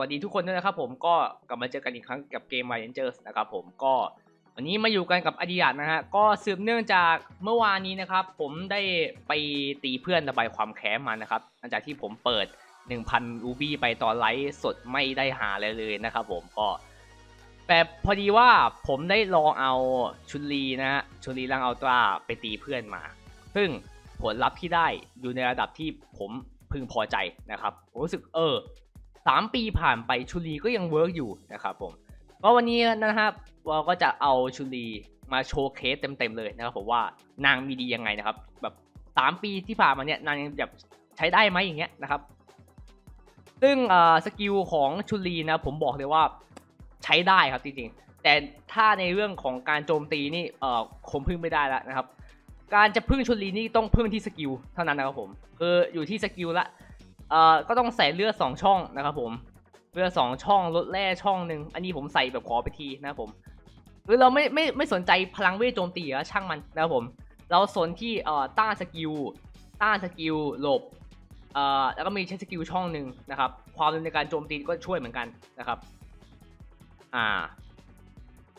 วัสดีทุกคนด้วยนะครับผมก็กลับมาเจอกันอีกครั้งกับเกม My Rangers นะครับผมก็วันนี้มาอยู่กันกับอดีตนะฮะก็สืบเนื่องจากเมื่อวานนี้นะครับ ผมได้ไปตีเพื่อนระบายความแค้นมานะครับหลังจากที่ผมเปิด 1,000รูบี้ไปตอนไลฟ์สดไม่ได้หาอะไรเลยนะครับผมก็แต่พอดีว่าผมได้ลองเอาชุนลีนะฮะชุนลีร่างอัลตราไปตีเพื่อนมา ซึ่งผลลัพธ์ที่ได้อยู่ในระดับที่ผมพึงพอใจนะครับผมรู้สึกเออ สามปีผ่านไปชุลีก็ยังเวิร์กอยู่นะครับผมก็วันนี้นะครับเราก็จะเอาชุลีมาโชว์เคสเต็มๆเลยนะครับผมว่านางมีดียังไงนะครับ แบบสามปีที่ผ่านมาเนี่ยนางยังแบบใช้ได้ไหมอย่างเงี้ยนะครับซึ่งสกิลของชุลีนะผมบอกเลยว่าใช้ได้ครับจริงๆ แต่ถ้าในเรื่องของการโจมตีนี่เออคงพึ่งไม่ได้แล้วนะครับ การจะพึ่งชุลีนี่ต้องพึ่งที่สกิลเท่านั้นนะครับผมคืออยู่ที่สกิลละ เอ่อก็ต้องใส่เลือดสองช่องนะครับผมเลือดสองช่องลดแร่ช่องหนึ่งอันนี้ผมใส่แบบขอไปทีนะครับผมคือเราไม่ไม่ไม่สนใจพลังเวทโจมตีแล้วช่างมันนะครับผม เราสนที่เอ่อต้านสกิลต้านสกิลหลบเอ่อแล้วก็มีใช้สกิลช่องหนึ่งนะครับ ความเร็วในการโจมตีก็ช่วยเหมือนกันนะครับ อ่า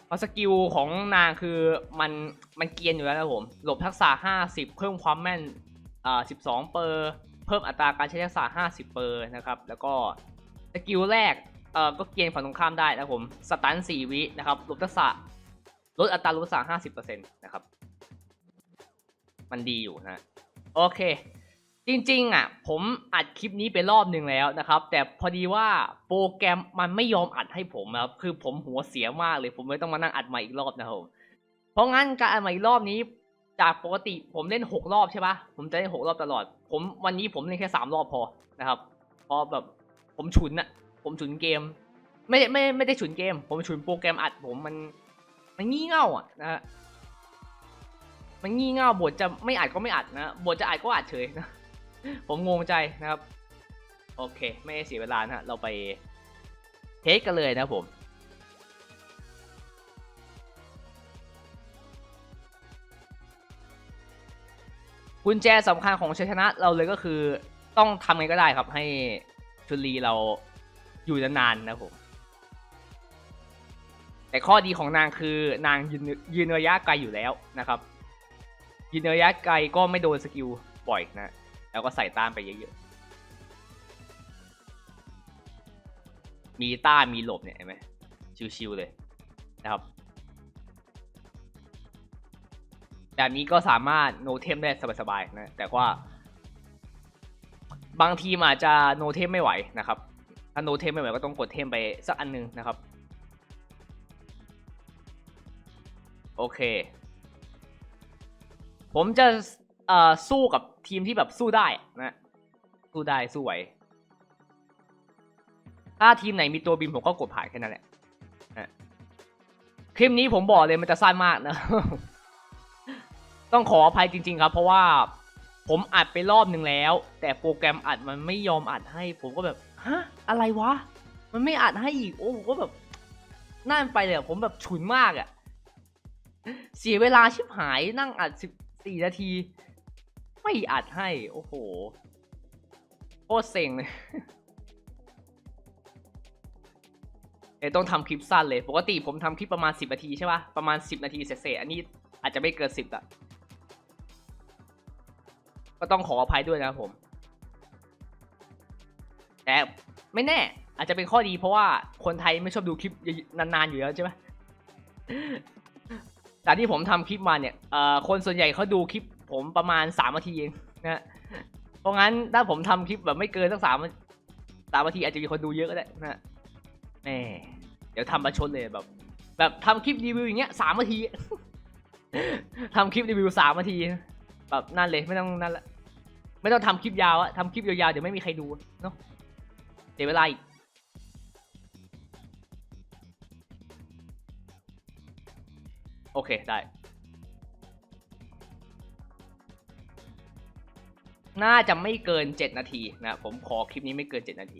เพราะสกิลของนางคือมันมันเกียนอยู่แล้วนะผม หลบทักษะ 50 เพิ่มความแม่นอ่า12 เปอร์ พิ่มอัตราการใช้ทักษะ 50เปอร์นะครับ แล้วก็สกิลแรกเอ่อก็เกรียนฝั่งตรงข้ามได้นะครับผมสตัน4วินะครับลบทักษะลดอัตราลดทักษะ50%นะครับ มันดีอยู่นะ โอเค จริงๆอะผมอัดคลิปนี้ไปรอบหนึ่งแล้วนะครับ แต่พอดีว่าโปรแกรมมันไม่ยอมอัดให้ผมนะครับคือผมหัวเสียมากเลย ผมเลยต้องมานั่งอัดใหม่อีกรอบนะครับเพราะงั้นการอัดใหม่อีกรอบนี้ จากปกติผมเล่นหกรอบใช่ปะผมจะเล่นหกรอบตลอด ผมวันนี้ผมเล่นแค่สามรอบพอนะครับเพราะแบบผมฉุนอะผมฉุนเกม ไม่ไม่ไม่ได้ฉุนเกม ผมฉุนโปรแกรมอัดผมมันมันงี่เง่าอะนะฮะมันงี่เง่าบทจะไม่อัดก็ไม่อัดนะบทจะอัดก็อัดเฉยนะผมงงใจนะครับ โอเค ไม่เสียเวลานะฮะเราไปเทสกันเลยนะผม กุญแจสำคัญของชัยชนะเราเลยก็คือ ต้องทำไงก็ได้ครับให้ชุลีเราอยู่นานๆนะครับผมแต่ข้อดีของนางคือนางยืนยืนระยะไกลอยู่แล้วนะครับ ยืนระยะไกลก็ไม่โดนสกิลบ่อยนะ แล้วก็ใส่ต้านไปเยอะๆมีต้านมีหลบเนี่ยเห็นไหมชิวๆเลยนะครับ แบบนี้ก็สามารถโนเทมได้สบายๆนะ แต่ว่า บางทีมอาจจะโนเทมไม่ไหวนะครับ ถ้าโนเทมไม่ไหวก็ต้องกดเทมไปสักอันหนึงนะครับ โอเค ผมจะสู้กับทีมที่แบบสู้ได้นะ สู้ได้สู้ไหว ถ้าทีมไหนมีตัวบินผมก็กดผ่านแค่นั้นแหละนะคลิปนี้ผมบอกเลยมันจะสั้นมากนะ ต้องขออภัยจริง ๆ ครับ เพราะว่าผมอัดไปรอบหนึ่งแล้ว แต่โปรแกรมอัดมันไม่ยอมอัดให้ ผมก็แบบฮะอะไรวะ มันไม่อัดให้อีกโอ้ผมก็แบบนั่นไปเลยผมแบบฉุนมากอะเสียเวลาชิบหายนั่งอัดสิบสี่นาที ไม่อัดให้ โอ้โหโคตรเซ็งเลยเดี๋ยวต้องทำคลิปสั้นเลย ปกติผมทำคลิปประมาณ 10 นาทีใช่ปะประมาณ 10 นาทีเศษๆอันนี้อาจจะไม่เกิน 10อะ ก็ต้องขออภัยด้วยนะครับผม แต่ไม่แน่ อาจจะเป็นข้อดีเพราะว่าคนไทยไม่ชอบดูคลิปนานๆอยู่แล้วใช่ไหมจากที่ผมทำคลิปมาเนี่ยคนส่วนใหญ่เขาดูคลิปผมประมาณสามนาทีเองนะเพราะงั้นถ้าผมทำคลิปแบบไม่เกินสักสามสามนาทีอาจจะมีคนดูเยอะก็ได้นะฮะแหมเดี๋ยวทำประชดเลยแบบ แบบทำคลิปรีวิวอย่างเงี้ยสามนาทีทำคลิปรีวิวสามนาที แบบนั่นเลยไม่ต้องนั่นละ ไม่ต้องทำคลิปยาวอะทำคลิปยาวๆเดี๋ยวไม่มีใครดูเนาะเสียเวลาอีกโอเค ได้ น่าจะไม่เกิน 7 นาทีนะ ผมขอคลิปนี้ไม่เกิน 7 นาที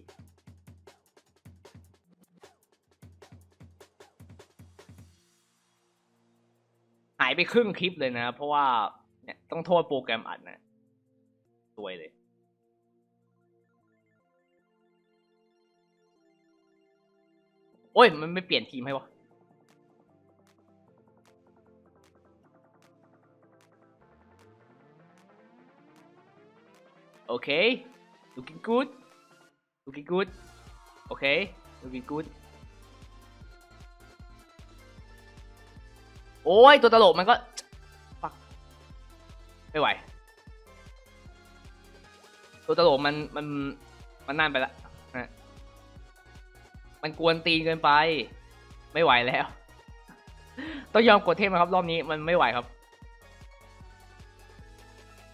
หายไปครึ่งคลิปเลยนะ เพราะว่าเนี่ยต้องโทษโปรแกรมอัดนะ ตัวยเลย โอ้ย มันไม่เปลี่ยนทีมให้วะโอเค looking good looking good โอเค looking good โอ้ย ตัวตลกมันก็ไม่ไหว ตัวตลกมันมันมันนานไปละนะมันกวนตีนเกินไป ไม่ไหวแล้ว ต้องยอมกดเทมนะครับ รอบนี้มันไม่ไหวครับ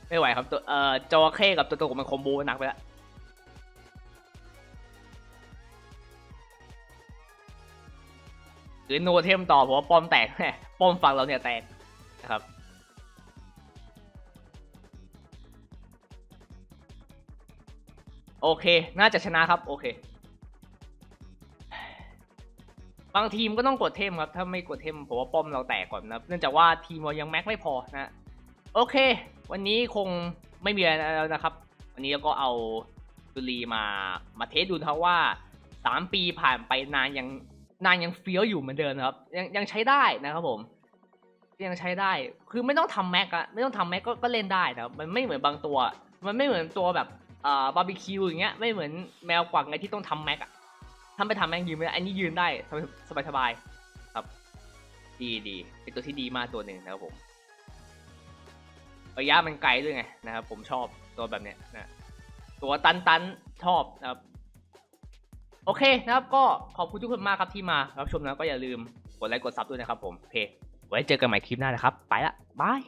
ไม่ไหวครับตัวเอ่อจอเข้กับตัวตลกมันคอมโบหนักไปล้วหรือโนเทมต่อผมว่าป้อมแตกแน่ป้อมฝั่งเราเนี่ยแตกนะครับ โอเค น่าจะชนะครับ โอเค บางทีมก็ต้องกดเทมครับ ถ้าไม่กดเทมผมว่าป้อมเราแตกก่อนนะ เนื่องจากว่าทีมเรายังแม็กไม่พอนะ โอเค วันนี้คงไม่มีอะไรแล้วนะครับ วันนี้เราก็เอาดุลีมา มาเทสดูนะว่า 3 ปีผ่านไปนานยังนานยังเฟี้ยวอยู่เหมือนเดิมครับ ยังยังใช้ได้นะครับผม ยังใช้ได้ คือไม่ต้องทำแม็กอะไม่ต้องทำแม็กก็เล่นได้นะมันไม่เหมือนบางตัว มันไม่เหมือนตัวแบบ บาร์บีคิวอย่างเงี้ยไม่เหมือนแมวกวักไงที่ต้องทำแม็กอะทำไปทำแม็กยืนไม่ได้อันนี้ยืนได้สบายสบายครับ ดีดีเป็นตัวที่ดีมากตัวหนึ่งนะครับผมระยะมันไกลด้วยไงนะครับผมชอบตัวแบบเนี้ยนะตัวตันตันชอบนะครับโอเคนะครับก็ขอบคุณทุกคนมากครับที่มารับชมนะก็อย่าลืมกดไลค์กดซับด้วยนะครับผมเคไว้เจอกันใหม่คลิปหน้านะครับ ไปละบาย